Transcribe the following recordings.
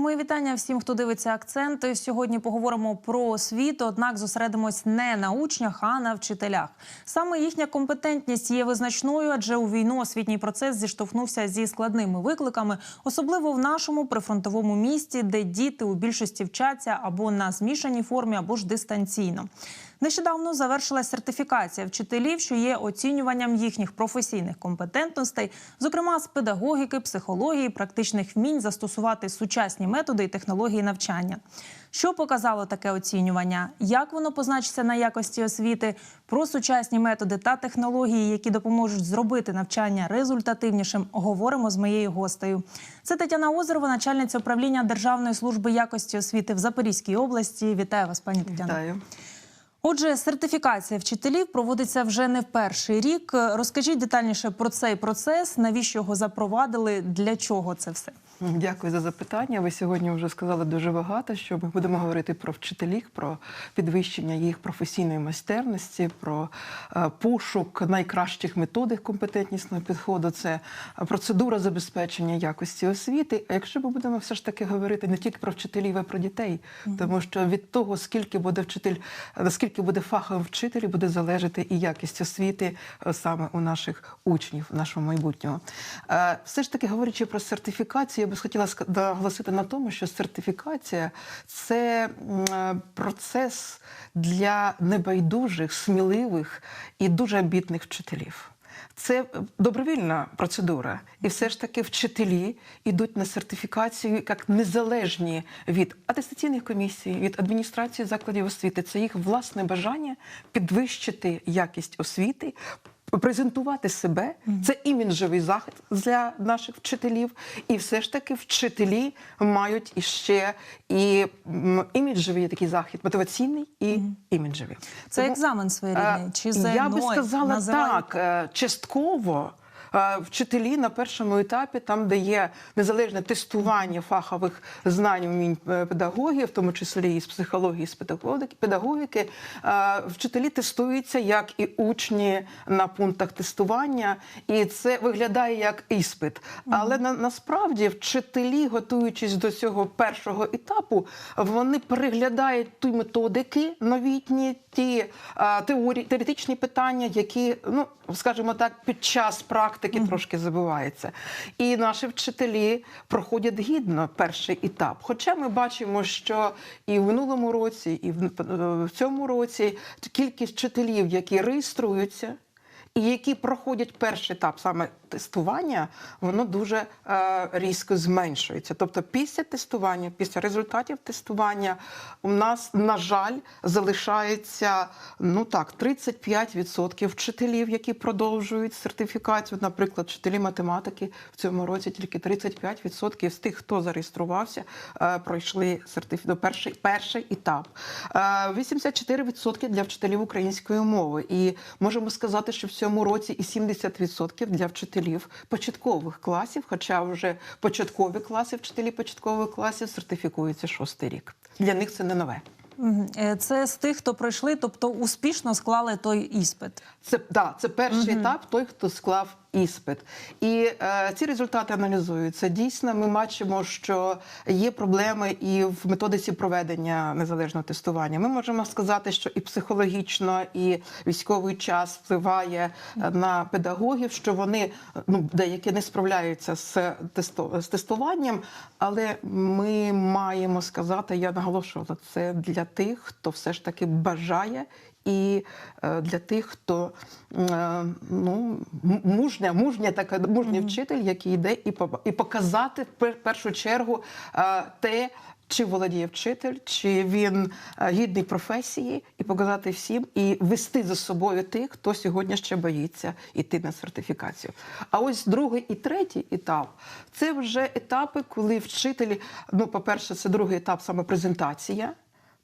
Мої вітання всім, хто дивиться акценти. Сьогодні поговоримо про освіту, однак зосередимось не на учнях, а на вчителях. Саме їхня компетентність є визначною, адже у війну освітній процес зіштовхнувся зі складними викликами, особливо в нашому прифронтовому місті, де діти у більшості вчаться або на змішаній формі, або ж дистанційно. Нещодавно завершилась сертифікація вчителів, що є оцінюванням їхніх професійних компетентностей, зокрема з педагогіки, психології, практичних вмінь застосувати сучасні методи і технології навчання. Що показало таке оцінювання? Як воно позначиться на якості освіти? Про сучасні методи та технології, які допоможуть зробити навчання результативнішим, говоримо з моєю гостею. Це Тетяна Озерова, начальниця управління Державної служби якості освіти в Запорізькій області. Вітаю вас, пані Тетяна. Вітаю. Отже, сертифікація вчителів проводиться вже не в перший рік. Розкажіть детальніше про цей процес, навіщо його запровадили, для чого це все? Дякую за запитання. Ви сьогодні вже сказали дуже багато, що ми будемо говорити про вчителів, про підвищення їх професійної майстерності, про е, пошук найкращих методик компетентнісного підходу. Це процедура забезпечення якості освіти. А якщо ми будемо все ж таки говорити не тільки про вчителів, а про дітей, тому що від того, скільки буде вчитель, наскільки буде фаховим вчителів, буде залежати і якість освіти е, саме у наших учнів, нашого майбутнього. Е, Все ж таки, говорячи про сертифікацію, би хотіла наголосити на тому, що сертифікація це е, процес для небайдужих, сміливих і дуже амбітних вчителів. Це добровільна процедура, і все ж таки вчителі йдуть на сертифікацію як незалежні від атестаційних комісій, від адміністрації закладів освіти. Це їх власне бажання підвищити якість освіти. Презентувати себе це іміджовий захід для наших вчителів, і все ж таки вчителі мають іще і іміджовий такий захід, мотиваційний і іміджовий. Це Тому, екзамен своєрідний Е, чи ЗНО? Я би сказала так, е, частково. Вчителі на першому етапі, там де є незалежне тестування фахових знань вмінь е, педагогів, в тому числі і з психології, і з педагогіки, вчителі тестуються як і учні на пунктах тестування, і це виглядає як іспит. Але на, насправді вчителі, готуючись до цього першого етапу, вони переглядають ті методики новітні, ті теорії, теоретичні питання, які, ну скажімо так, під час практики трошки забувається. І наші вчителі проходять гідно перший етап. Хоча ми бачимо, що і в минулому році, і в, в цьому році кількість вчителів, які реєструються. І які проходять перший етап саме тестування, воно дуже е, різко зменшується. Тобто, після тестування, після результатів тестування, у нас, на жаль, залишається ну так, 35% вчителів, які продовжують сертифікацію. Наприклад, вчителі математики в цьому році тільки 35% з тих, хто зареєструвався, е, пройшли сертиф... ну, перший, перший етап. Е, 84% для вчителів української мови. І можемо сказати, що в цьому році і 70% для вчителів початкових класів, хоча вже початкові класи, вчителі початкових класів сертифікуються шостий рік. Для них це не нове. Е, Це з тих, хто пройшли, тобто успішно склали той іспит. Це да, це перший етап, той, хто склав іспит. І е, ці результати аналізуються. Дійсно, ми бачимо, що є проблеми і в методиці проведення незалежного тестування. Ми можемо сказати, що і психологічно, і військовий час впливає е, на педагогів, що вони ну деякі не справляються з тесто- з тестуванням, але ми маємо сказати, я наголошувала це для тих, хто все ж таки бажає і е, для тих, хто е, ну, мужня, мужня така мужній вчитель, який йде і і показати в пер- першу чергу е, те. Чи володіє вчитель, чи він гідний професії, і показати всім, і вести за собою тих, хто сьогодні ще боїться йти на сертифікацію. А ось другий і третій етап це вже етапи, коли вчителі, ну, по-перше, це другий етап саме презентація.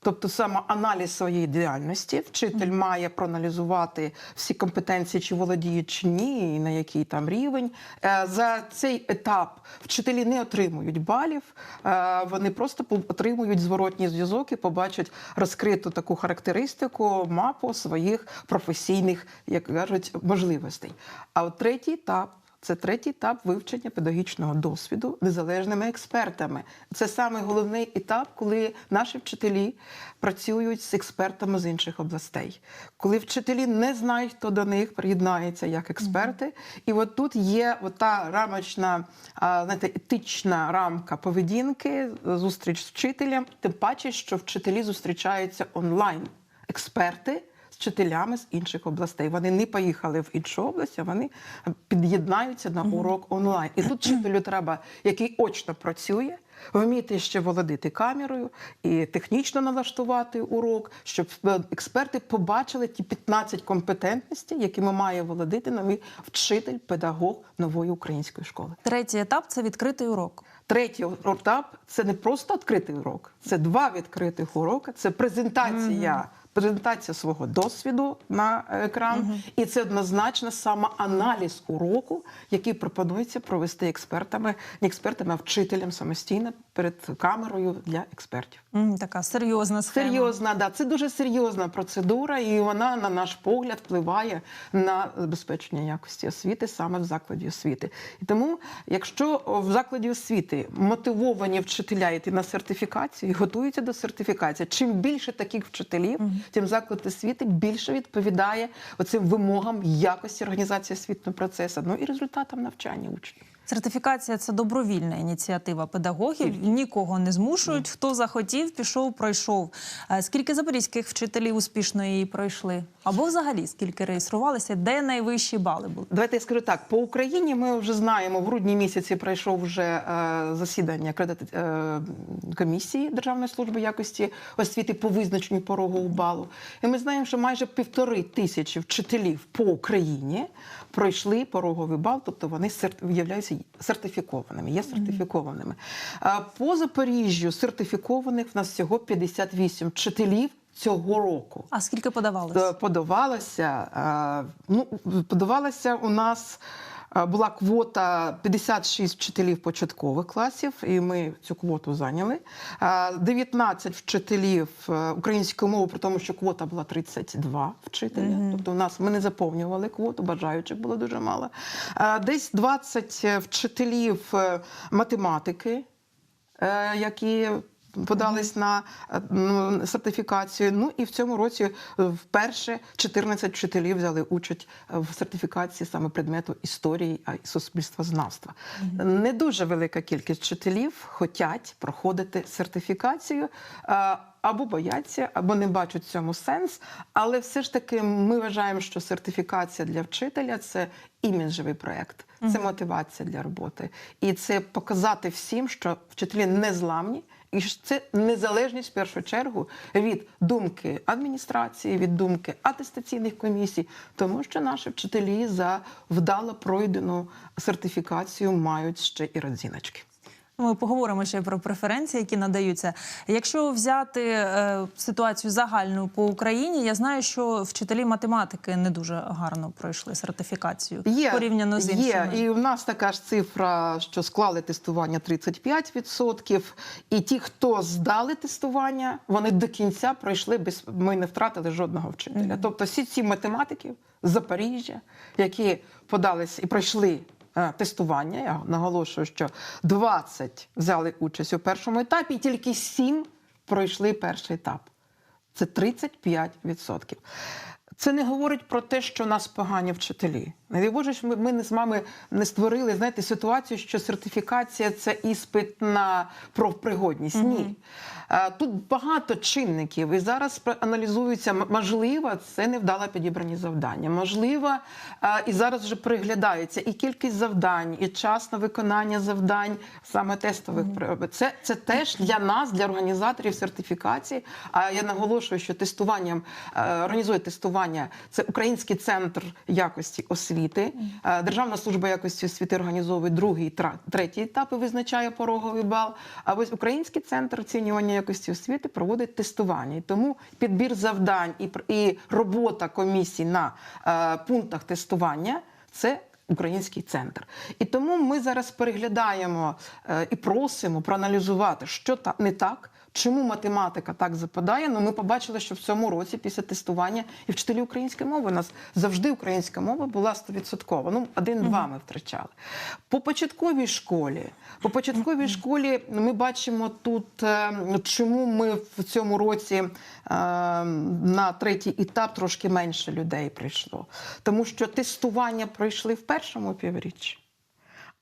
Тобто саме аналіз своєї діяльності. Вчитель має проаналізувати всі компетенції, чи володіють, чи ні, і на який там рівень. Е, За цей етап вчителі не отримують балів, е, вони просто отримують зворотній зв'язок і побачать розкриту таку характеристику, мапу своїх професійних, як кажуть, можливостей. А от третій етап. Це третій етап вивчення педагогічного досвіду незалежними експертами. Це саме головний етап, коли наші вчителі працюють з експертами з інших областей. Коли вчителі не знають, хто до них приєднається як експерти. І от тут є та рамочна, знаєте, етична рамка поведінки, зустріч з вчителем, тим паче, що вчителі зустрічаються онлайн. Експерти вчителями з інших областей. Вони не поїхали в іншу область, а вони під'єднаються на урок онлайн. І тут вчителю треба, який очно працює, вміти ще володити камерою і технічно налаштувати урок, щоб е, експерти побачили ті 15 компетентностей, якими має володити новий вчитель, педагог нової української школи. Третій етап це відкритий урок. Третій етап це не просто відкритий урок, це два відкритих уроки. Це презентація. Презентація свого досвіду на екран, і це однозначно саме аналіз уроку, який пропонується провести експертами, не експертами, а вчителям самостійно перед камерою для експертів. Така серйозна схема. Серйозна, да, це дуже серйозна процедура, і вона, на наш погляд, впливає на забезпечення якості освіти саме в закладі освіти. І тому, якщо в закладі освіти мотивовані вчителя йти на сертифікацію і готуються до сертифікації, чим більше таких вчителів, тим заклад освіти більше відповідає оцим вимогам якості організації освітнього процесу, ну і результатам навчання учнів. Сертифікація це добровільна ініціатива педагогів. Нікого не змушують. Хто захотів, пішов, пройшов. Е, Скільки запорізьких вчителів успішно її пройшли? Або взагалі скільки реєструвалися, де найвищі бали були? Давайте я скажу так: по Україні ми вже знаємо, в грудні місяці пройшов вже е, засідання е, комісії Державної служби якості освіти по визначенню порогового балу. І ми знаємо, що майже півтори тисячі вчителів по Україні пройшли пороговий бал, тобто вони сер- сертифікованими, є сертифікованими. По Запоріжжю сертифікованих в нас всього 58 вчителів цього року. А скільки подавалося? Е, подавалося. е, Ну, подавалося у нас. Була квота 56 вчителів початкових класів, і ми цю квоту зайняли. Е, 19 вчителів е, української мови, при тому, що квота була 32 вчителя. Тобто, у нас ми не заповнювали квоту, бажаючих було дуже мало. Десь 20 вчителів е, математики, е, які подались на е, ну, сертифікацію. Ну і в цьому році е, вперше 14 вчителів взяли участь е, в сертифікації саме предмету історії а й суспільствознавства. Не дуже велика кількість вчителів хочуть проходити сертифікацію. Або бояться, або не бачать в цьому сенс. Але все ж таки ми вважаємо, що сертифікація для вчителя це іміджевий проєкт, це мотивація для роботи. І це показати всім, що вчителі не зламні, і ж це незалежність в першу чергу від думки адміністрації, від думки атестаційних комісій, тому що наші вчителі за вдало пройдену сертифікацію мають ще і родзиночки. Ми поговоримо ще про преференції, які надаються. Якщо взяти е, ситуацію загальну по Україні, я знаю, що вчителі математики не дуже гарно пройшли сертифікацію порівняно з іншими. Є, і в нас така ж цифра, що склали тестування 35%. І ті, хто здали тестування, вони до кінця пройшли без ми не втратили жодного вчителя. Тобто всі ці математики з Запоріжжя, які подались і пройшли. Е, Тестування, я наголошую, що 20 взяли участь у першому етапі, і тільки 7 пройшли перший етап. Це 35%. Це не говорить про те, що у нас погані вчителі. Не Боже, що ми, ми з вами не створили знаєте, ситуацію, що сертифікація це іспит на профпригодність. Ні. Тут багато чинників, і зараз аналізується, можливо, це невдало підібрані завдання. Можливо, і зараз вже приглядається і кількість завдань, і час на виконання завдань, саме тестових. Це, це теж для нас, для організаторів сертифікації. А я наголошую, що тестуванням організує тестування це Український центр якості освіти. Державна служба якості освіти організовує другий третій етап і визначає пороговий бал. А ось Український центр оцінювання якості освіти проводить тестування. І тому підбір завдань і, і робота комісій на е, пунктах тестування це Український центр. І тому ми зараз переглядаємо е, і просимо проаналізувати, що не так. Чому математика так западає? Ну, ми побачили, що в цьому році після тестування і вчителі української мови у нас завжди українська мова була 100%. Ну, один-два ми втрачали. По початковій школі, по початковій школі ми бачимо тут, е, чому ми в цьому році е, на третій етап трошки менше людей прийшло. Тому що тестування пройшли в першому півріччі.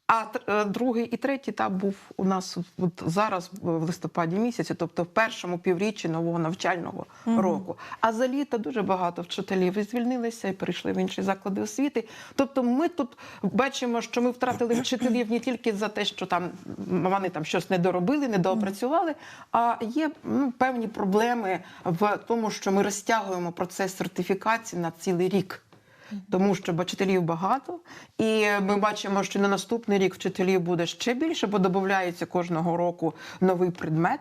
А е, другий і третій етап був у нас от зараз в листопаді місяці, тобто в першому півріччі нового навчального року. А за літо дуже багато вчителів і звільнилися і перейшли в інші заклади освіти. Тобто, ми тут бачимо, що ми втратили вчителів не тільки за те, що там вони там щось не доробили, не доопрацювали, а є ну, певні проблеми в тому, що ми розтягуємо процес сертифікації на цілий рік. Тому що вчителів багато, і ми бачимо, що на наступний рік вчителів буде ще більше, бо додається кожного року новий предмет.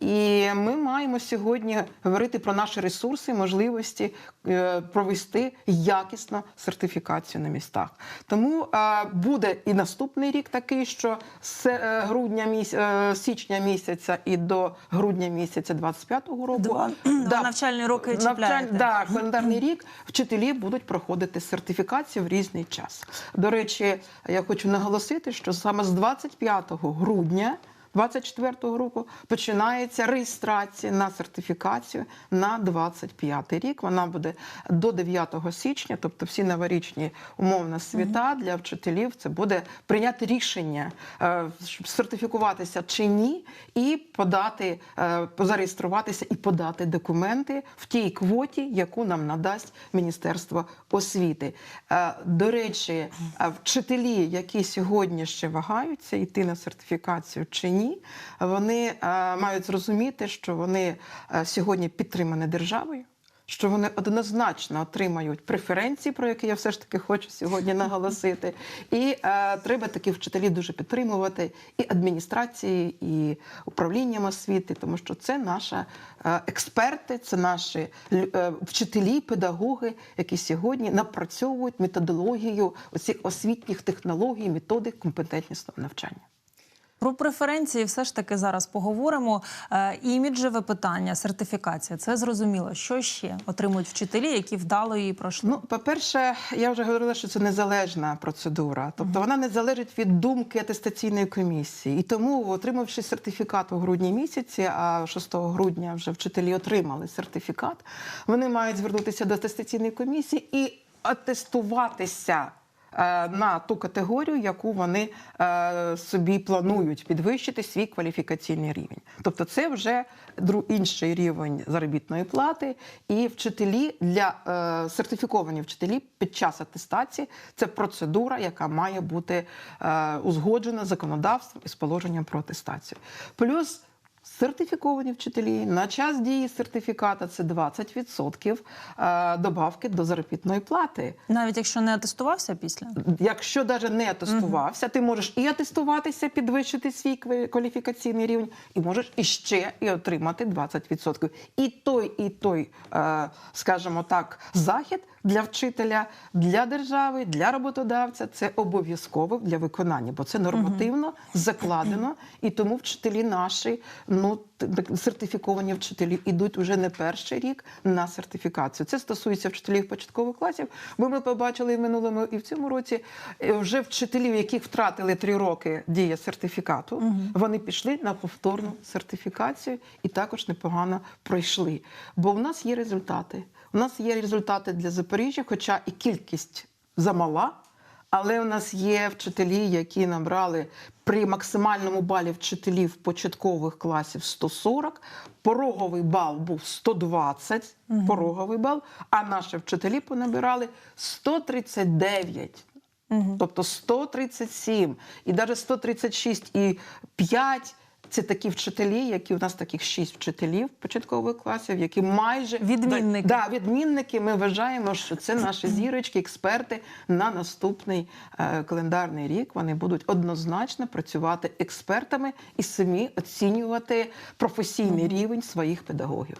І ми маємо сьогодні говорити про наші ресурси, можливості е, провести якісно сертифікацію на містах. Тому буде і наступний рік такий, що з е, грудня міс... е, січня місяця і до грудня місяця 25-го року Два- два навчальні роки чіпляєте. да, календарний рік вчителі будуть проходити сертифікацію в різний час. До речі, я хочу наголосити, що саме з 25 грудня. 24-го року починається реєстрація на сертифікацію на 25 рік. Вона буде до 9 січня, тобто всі новорічні умовно свята для вчителів. Це буде прийняти рішення е, щоб сертифікуватися чи ні, і подати, е, зареєструватися і подати документи в тій квоті, яку нам надасть Міністерство освіти. Е, До речі, вчителі, які сьогодні ще вагаються йти на сертифікацію чи ні, вони е, мають зрозуміти, що вони е, сьогодні підтримані державою. Що вони однозначно отримають преференції, про які я все ж таки хочу сьогодні наголосити. І е, треба таких вчителів дуже підтримувати і адміністрації, і управлінням освіти, тому що це наші е, експерти, це наші е, вчителі, педагоги, які сьогодні напрацьовують методологію оцих освітніх технологій, методик компетентнісного навчання. Про преференції все ж таки зараз поговоримо. Е, Іміджеве питання, сертифікація. Це зрозуміло. Що ще отримують вчителі, які вдало її пройшли? Ну, по-перше, я вже говорила, що це незалежна процедура, тобто вона не залежить від думки атестаційної комісії. І тому, отримавши сертифікат у грудні місяці, а 6 грудня вже вчителі отримали сертифікат, вони мають звернутися до атестаційної комісії і атестуватися. Е, На ту категорію, яку вони е, собі планують підвищити свій кваліфікаційний рівень. Тобто, це вже інший рівень заробітної плати. І вчителі для е, сертифіковані вчителі під час атестації це процедура, яка має бути узгоджена законодавством із положенням про атестацію. Плюс Сертифіковані вчителі на час дії сертифіката це 20% е, добавки до заробітної плати. Навіть якщо не атестувався після? Якщо навіть не атестувався, ти можеш і атестуватися, підвищити свій кваліфікаційний рівень, і можеш іще і отримати 20%. І той, і той, е, скажімо так, захід для вчителя, для держави, для роботодавця. Це обов'язково для виконання, бо це нормативно закладено, і тому вчителі наші, ну сертифіковані вчителі, ідуть уже не перший рік на сертифікацію. Це стосується вчителів початкових класів. Бо ми побачили і в минулому і в цьому році е, вже вчителів, яких втратили три роки дія сертифікату, вони пішли на повторну сертифікацію і також непогано пройшли. Бо в нас є результати. У нас є результати для Запоріжжя, хоча і кількість замала. Але у нас є вчителі, які набрали при максимальному балі вчителів початкових класів 140, пороговий бал був 120, пороговий бал, а наші вчителі понабирали 139. Тобто 137 і навіть 136 і 5 Це такі вчителі, які у нас таких шість вчителів початкових класів, які майже Відмінники. Да, відмінники. Ми вважаємо, що це наші зірочки, експерти на наступний е, календарний рік. Вони будуть однозначно працювати експертами і самі оцінювати професійний рівень своїх педагогів.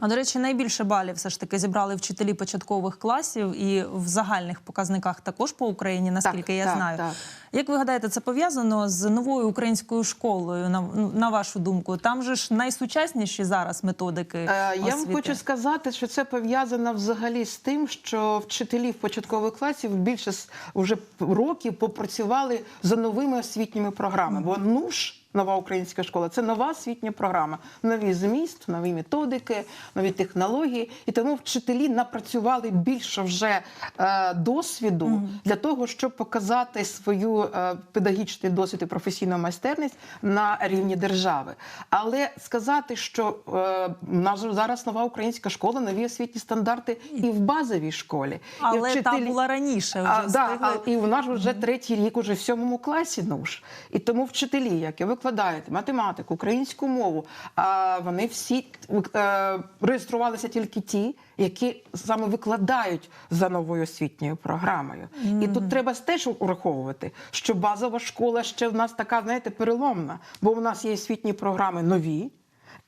А до речі, найбільше балів все ж таки зібрали вчителі початкових класів і в загальних показниках також по Україні, наскільки я так, знаю. так. Як ви гадаєте, це пов'язано з новою українською школою? На, ну, на вашу думку, там же ж найсучасніші зараз методики. Е, Я вам хочу сказати, що це пов'язано взагалі з тим, що вчителів початкових класів більше вже років попрацювали за новими освітніми програмами. Бо НУШ, нова українська школа, це нова освітня програма, нові зміст, нові методики, нові технології. І тому вчителі напрацювали більше вже е, досвіду для того, щоб показати свою е, педагогічний досвід і професійну майстерність на рівні держави. Але сказати, що е, нас зараз нова українська школа, нові освітні стандарти і в базовій школі. Але і та була раніше вже а, да, а, і у нас вже третій рік, уже в сьомому класі НУШ. І тому вчителі, які викладають математику, українську мову, а вони всі е, реєструвалися тільки ті, які саме викладають за новою освітньою програмою. І тут треба теж ураховувати, що базова школа ще в нас така, знаєте, переломна, бо у нас є освітні програми нові.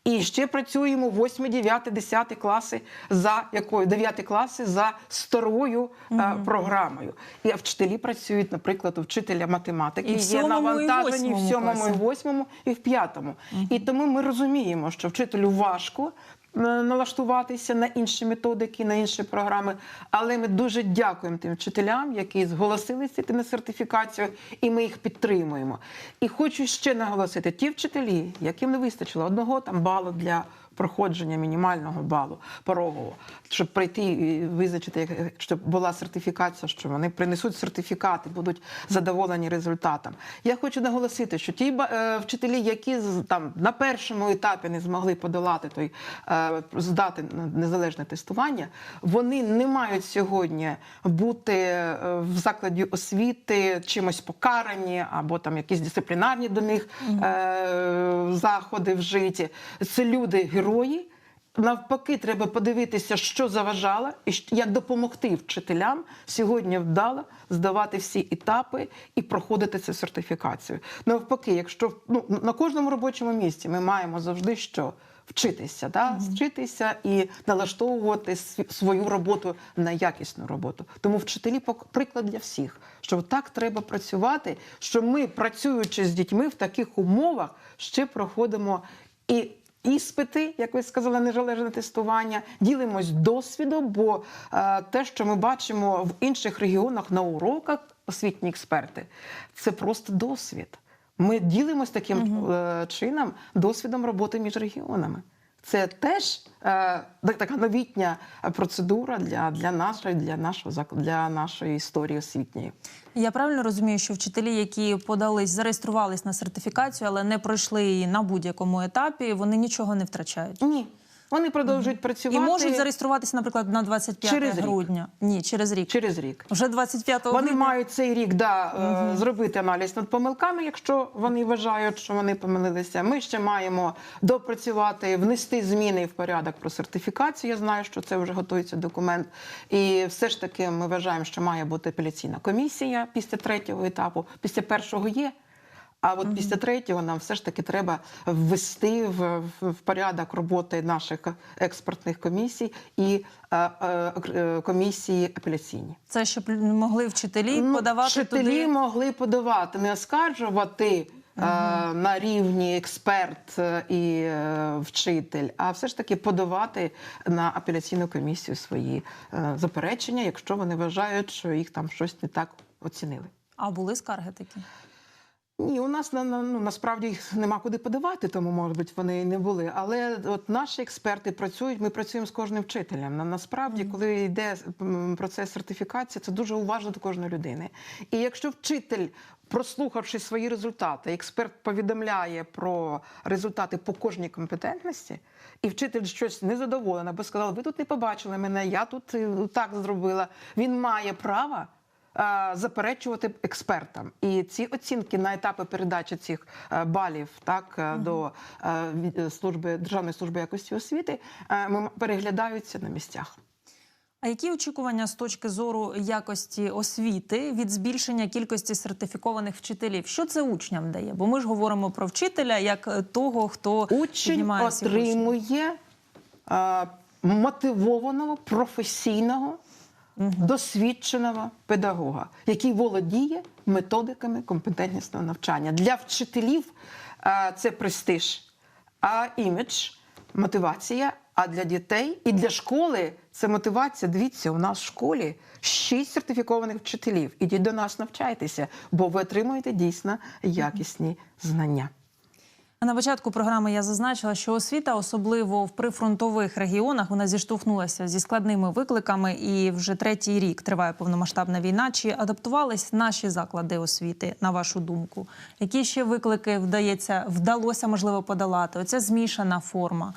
І ще працюємо 8, 9, 10 класи за якою 9 класи за старою е, програмою. І вчителі працюють, наприклад, у вчителя математики І в є навантажені в восьмому сьомому, і і восьмому, і в п'ятому. І тому ми розуміємо, що вчителю важко. Налаштуватися на інші методики, на інші програми, але ми дуже дякуємо тим вчителям, які зголосилися йти на сертифікацію, і ми їх підтримуємо. І хочу ще наголосити: ті вчителі, яким не вистачило одного там балу для проходження мінімального балу порогового, щоб прийти і визначити, щоб була сертифікація, що вони принесуть сертифікати, будуть задоволені результатом. Я хочу наголосити, що ті е, вчителі, які там на першому етапі не змогли подолати той е, здати незалежне тестування, вони не мають сьогодні бути е, в закладі освіти чимось покарані або там якісь дисциплінарні до них е, заходи вжиті. Це люди герої. Навпаки, треба подивитися, що заважало, і як допомогти вчителям сьогодні вдало здавати всі етапи і проходити цю сертифікацію. Навпаки, якщо ну, на кожному робочому місці ми маємо завжди що вчитися, да? вчитися і налаштовувати свою роботу на якісну роботу. Тому вчителі приклад для всіх, що так треба працювати, що ми, працюючи з дітьми в таких умовах, ще проходимо і. Іспити, як ви сказали, незалежне тестування, ділимось досвідом, бо е, те, що ми бачимо в інших регіонах на уроках, освітні експерти, це просто досвід. Ми ділимось таким угу. чином досвідом роботи між регіонами. Це теж е, так- така новітня процедура для, для нашої, для нашого для нашої історії освітньої. Я правильно розумію, що вчителі, які подались, зареєструвались на сертифікацію, але не пройшли її на будь-якому етапі, вони нічого не втрачають. Ні, вони продовжують працювати І можуть зареєструватися, наприклад, на 25 Через рік. грудня. Ні, через рік. через рік. Вже 25 Вони мають цей рік да, е, зробити аналіз над помилками, якщо вони вважають, що вони помилилися. Ми ще маємо допрацювати, внести зміни в порядок про сертифікацію. Я знаю, що це вже готується документ. І все ж таки ми вважаємо, що має бути апеляційна комісія після третього етапу. Після першого є. А от після третього нам все ж таки треба ввести в, в, в порядок роботи наших експертних комісій і е, е, е, комісії апеляційні. Це щоб могли вчителі подавати вчителі туди. могли подавати, не оскаржувати. е, На рівні експерт е, і е, вчитель, а все ж таки подавати на апеляційну комісію свої е, заперечення, якщо вони вважають, що їх там щось не так оцінили. А були скарги такі? Ні, у нас на, на- ну, насправді їх нема куди подавати, тому, може бути, вони і не були. Але от наші експерти працюють, ми працюємо з кожним вчителем. На, насправді, коли йде процес сертифікації, це дуже уважно до кожної людини. І якщо вчитель, прослухавши свої результати, експерт повідомляє про результати по кожній компетентності, і вчитель щось незадоволений, або сказав, ви тут не побачили мене, я тут е, так зробила. Він має право заперечувати експертам. І ці оцінки на етапи передачі цих е, балів так е, до е, е, служби державної служби якості освіти е, переглядаються на місцях. А які очікування з точки зору якості освіти від збільшення кількості сертифікованих вчителів? Що це учням дає? Бо ми ж говоримо про вчителя як е, того, хто Учень отримує е, мотивованого, професійного, досвідченого педагога, який володіє методиками компетентнісного навчання. Для вчителів е, це престиж, а імідж, мотивація. А для дітей і для школи це мотивація. Дивіться, у нас в школі шість сертифікованих вчителів. Ідіть до нас, навчайтеся, бо ви отримуєте дійсно якісні знання. На початку програми я зазначила, що освіта, особливо в прифронтових регіонах, вона зіштовхнулася зі складними викликами, і вже третій рік триває повномасштабна війна. Чи адаптувались наші заклади освіти, на вашу думку? Які ще виклики вдається вдалося можливо подолати? Оця змішана форма.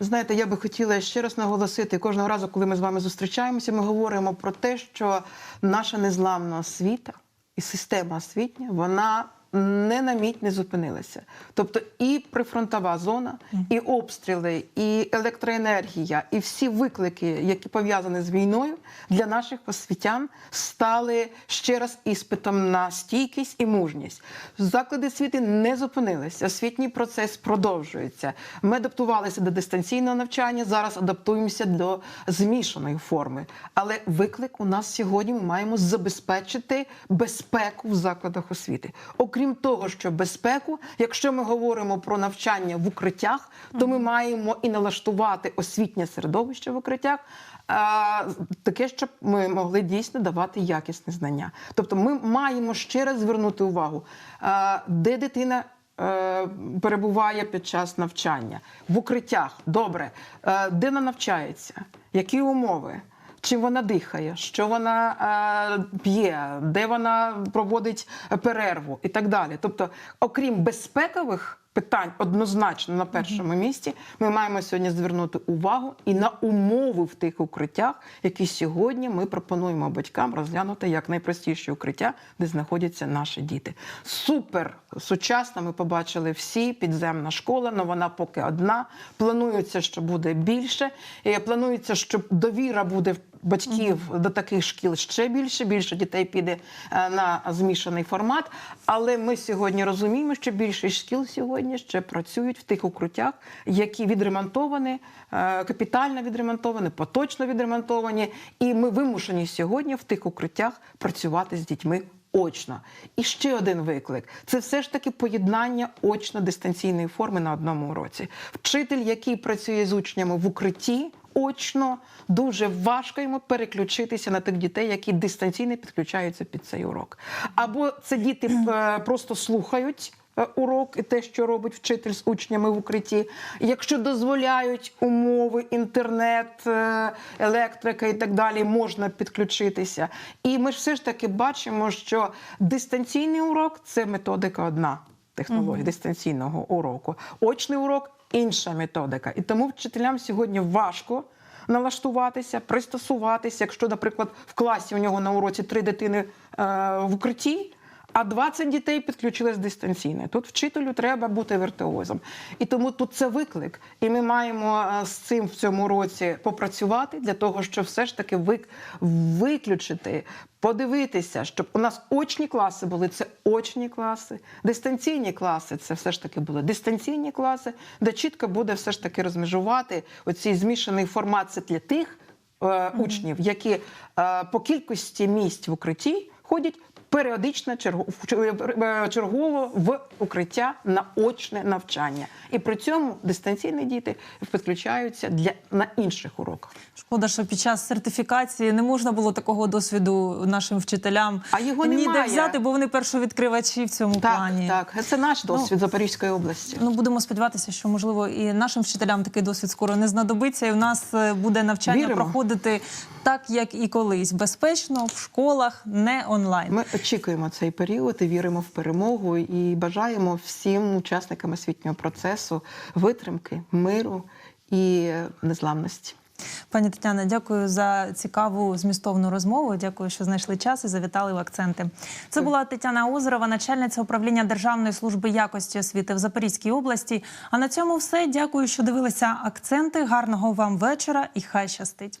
Знаєте, я би хотіла ще раз наголосити кожного разу, коли ми з вами зустрічаємося, ми говоримо про те, що наша незламна освіта і система освітня, вона не на мить не зупинилася. Тобто і прифронтова зона, і обстріли, і електроенергія, і всі виклики, які пов'язані з війною, для наших освітян стали ще раз іспитом на стійкість і мужність. Заклади освіти не зупинилися. Освітній процес продовжується. Ми адаптувалися до дистанційного навчання. Зараз адаптуємося до змішаної форми. Але виклик у нас сьогодні ми маємо забезпечити безпеку в закладах освіти. Окрім того, що безпеку, якщо ми говоримо про навчання в укриттях, то ми маємо і налаштувати освітнє середовище в укриттях. Таке, щоб ми могли дійсно давати якісне знання. Тобто, ми маємо ще раз звернути увагу, де дитина е, перебуває під час навчання в укриттях. Добре, Е, де вона навчається, які умови. Чим вона дихає, що вона е, п'є, де вона проводить перерву? І так далі. Тобто, окрім безпекових питань, однозначно на першому місці, ми маємо сьогодні звернути увагу і на умови в тих укриттях, які сьогодні ми пропонуємо батькам розглянути як найпростіші укриття, де знаходяться наші діти. Супер сучасно. Ми побачили всі підземна школа, але вона поки одна. Планується, що буде більше. І планується, що довіра буде батьків до таких шкіл ще більше. Більше дітей піде е, на змішаний формат. Але ми сьогодні розуміємо, що більшість шкіл сьогодні ще працюють в тих укриттях, які відремонтовані, е, капітально відремонтовані, поточно відремонтовані. І ми вимушені сьогодні в тих укриттях працювати з дітьми. Очно. І ще один виклик це все ж таки поєднання очно-дистанційної форми на одному уроці. Вчитель, який працює з учнями в укритті очно, дуже важко йому переключитися на тих дітей, які дистанційно підключаються під цей урок. Або це діти е, просто слухають. е, Урок і те, що робить вчитель з учнями в укритті, якщо дозволяють умови, інтернет, е, електрика і так далі, можна підключитися. І ми ж все ж таки бачимо, що дистанційний урок це методика одна технологія дистанційного уроку. Очний урок інша методика. І тому вчителям сьогодні важко. Налаштуватися, пристосуватися. Якщо, наприклад, в класі у нього на уроці три дитини е, в укритті, а 20 дітей підключились дистанційно. Тут вчителю треба бути віртуозом. І тому тут це виклик. І ми маємо е, з цим в цьому році попрацювати для того, щоб все ж таки вик- виключити, подивитися, щоб у нас очні класи були це очні класи, дистанційні класи це все ж таки були дистанційні класи, де чітко буде все ж таки розмежувати оцей змішаний формат це для тих е, учнів, які е, по кількості місць в укритті ходять періодично в- е, чергово в укриття на очне навчання. І при цьому дистанційні діти підключаються для на інших уроках. Шкода, що під час сертифікації не можна було такого досвіду нашим вчителям А його ніде немає. взяти, бо вони першовідкривачі в цьому Так, плані. так, це наш досвід Запорізької області. Ну будемо сподіватися, що можливо і нашим вчителям такий досвід скоро не знадобиться, і у нас е, буде навчання Віримо. проходити так, як і колись, безпечно в школах, не онлайн. Ми очікуємо цей період і віримо в перемогу і бажаємо всім учасникам освітнього процесу витримки, миру і незламності. Пані Тетяна, дякую за цікаву змістовну розмову. Дякую, що знайшли час і завітали в акценти. Це була Тетяна Озерова, начальниця управління Державної служби якості освіти в Запорізькій області. А на цьому все. Дякую, що дивилися акценти. Гарного вам вечора і хай щастить.